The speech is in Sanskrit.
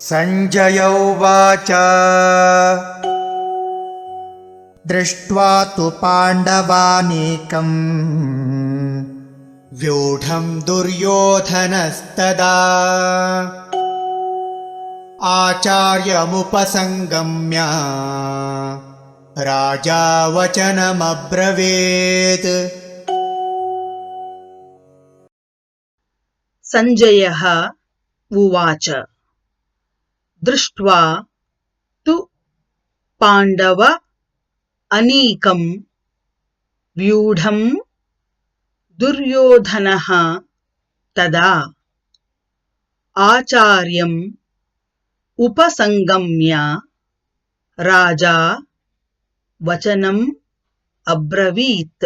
सञ्जय उवाच दृष्ट्वा तु पाण्डवानीकम्। व्यूढम् दुर्योधनस्तदा। आचार्यमुपसङ्गम्य राजा वचनमब्रवीत्। सञ्जयः उवाच दृष्ट्वा तु पाण्डव अनीकम् व्यूढम् दुर्योधनः तदा आचार्यम् उपसङ्गम्य राजा वचनम् अब्रवीत्।